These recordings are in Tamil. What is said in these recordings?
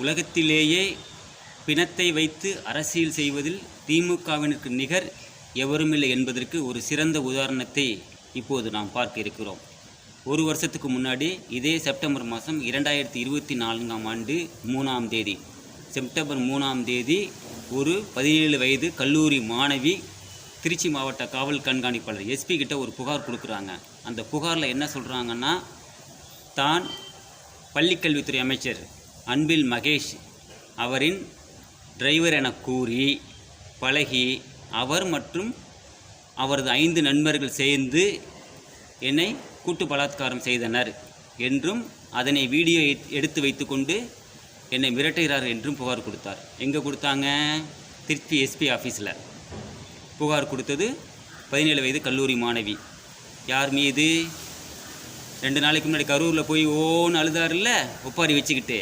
உலகத்திலேயே பிணத்தை வைத்து அரசியல் செய்வதில் திமுகவினருக்கு நிகர் எவருமில்லை என்பதற்கு ஒரு சிறந்த உதாரணத்தை இப்போது நாம் பார்க்க இருக்கிறோம். ஒரு வருஷத்துக்கு முன்னாடி இதே செப்டம்பர் மாதம் இரண்டாயிரத்தி இருபத்தி நான்காம் ஆண்டு மூணாம் தேதி. செப்டம்பர் மூணாம் தேதி ஒரு பதினேழு வயது கல்லூரி மாணவி திருச்சி மாவட்ட காவல் கண்காணிப்பாளர் எஸ்பி கிட்ட ஒரு புகார் கொடுக்குறாங்க. அந்த புகாரில் என்ன சொல்கிறாங்கன்னா தான் பள்ளிக்கல்வித்துறை அமைச்சர் அன்பில் மகேஷ் அவரின் டிரைவர் என கூறி பழகி அவர் மற்றும் அவரது ஐந்து நண்பர்கள் சேர்ந்து என்னை கூட்டு பலாத்காரம் செய்தனர் என்றும் அதனை வீடியோ எடுத்து வைத்துக்கொண்டு என்னை மிரட்டுகிறார் என்றும் புகார் கொடுத்தார். எங்கே கொடுத்தாங்க? திருச்சி எஸ்பி ஆஃபீஸில். புகார் கொடுத்தது பதினேழு வயது கல்லூரி மாணவி. யார் மீது? ரெண்டு நாளைக்கு முன்னாடி கரூரில் போய் ஓன்னு அழுதாருல்ல? ஒப்பாரி வச்சுக்கிட்டு.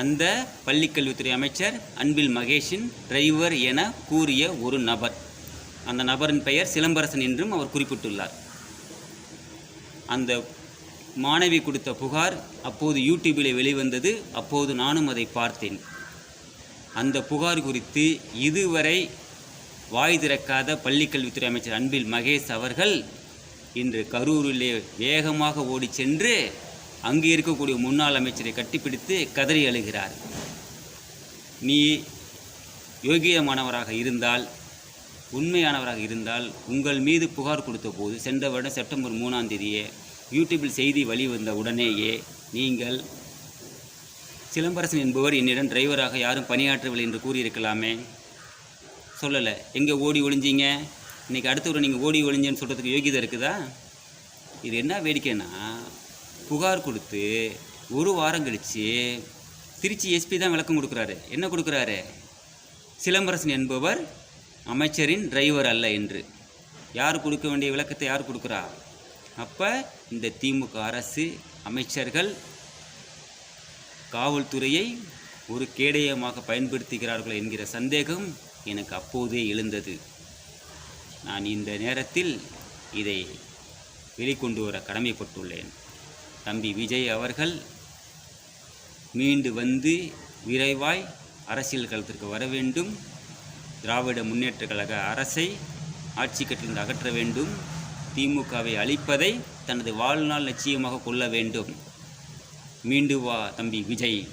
அந்த பள்ளிக்கல்வித்துறை அமைச்சர் அன்பில் மகேஷின் டிரைவர் என கூறிய ஒரு நபர். அந்த நபரின் பெயர் சிலம்பரசன் என்றும் அவர் குறிப்பிட்டுள்ளார். அந்த மாணவி கொடுத்த புகார் அப்போது யூடியூபில் வெளிவந்தது. அப்போது நானும் அதை பார்த்தேன். அந்த புகார் குறித்து இதுவரை வாய் திறக்காத பள்ளிக்கல்வித்துறை அமைச்சர் அன்பில் மகேஷ் அவர்கள் இன்று கரூரிலே வேகமாக ஓடிச் சென்று அங்கே இருக்கக்கூடிய முன்னாள் அமைச்சரை கட்டிப்பிடித்து கதறி அழுகிறார். நீ யோகியமானவராக இருந்தால் உண்மையானவராக இருந்தால் உங்கள் மீது புகார் கொடுத்த போது சென்ற வருடம் செப்டம்பர் மூணாம் தேதியே யூடியூப்பில் செய்தி வெளிவந்த உடனேயே நீங்கள் சிலம்பரசன் என்பவர் என்னிடம் டிரைவராக யாரும் பணியாற்றவில்லை என்று கூறியிருக்கலாமே. சொல்லலை. எங்கே ஓடி ஒளிஞ்சீங்க? இன்றைக்கி அடுத்தவரை நீங்கள் ஓடி ஒளிஞ்சேன்னு சொல்கிறதுக்கு யோகிதை இருக்குதா? இது என்ன வேடிக்கைன்னா புகார் கொடுத்து ஒரு வாரம் கழித்து திருச்சி எஸ்பி தான் விளக்கம் கொடுக்குறாரு. என்ன கொடுக்குறாரு? சிலம்பரசன் என்பவர் அமைச்சரின் டிரைவர் அல்ல என்று. யார் கொடுக்க வேண்டிய விளக்கத்தை யார் கொடுக்குறா? அப்போ இந்த திமுக அரசு அமைச்சர்கள் காவல்துறையை ஒரு கேடயமாக பயன்படுத்துகிறார்கள் என்கிற சந்தேகம் எனக்கு அப்போதே எழுந்தது. நான் இந்த நேரத்தில் இதை வெளிக்கொண்டு வர கடமைப்பட்டுள்ளேன். தம்பி விஜய் அவர்கள் மீண்டு வந்து விரைவாய் அரசியல் களத்திற்கு வர வேண்டும். திராவிட முன்னேற்ற கழக அரசை ஆட்சி கட்டிலிருந்து அகற்ற வேண்டும். திமுகவை அழிப்பதை தனது வாழ்நாள் லட்சியமாக கொள்ள வேண்டும். மீண்டு வா தம்பி விஜய்.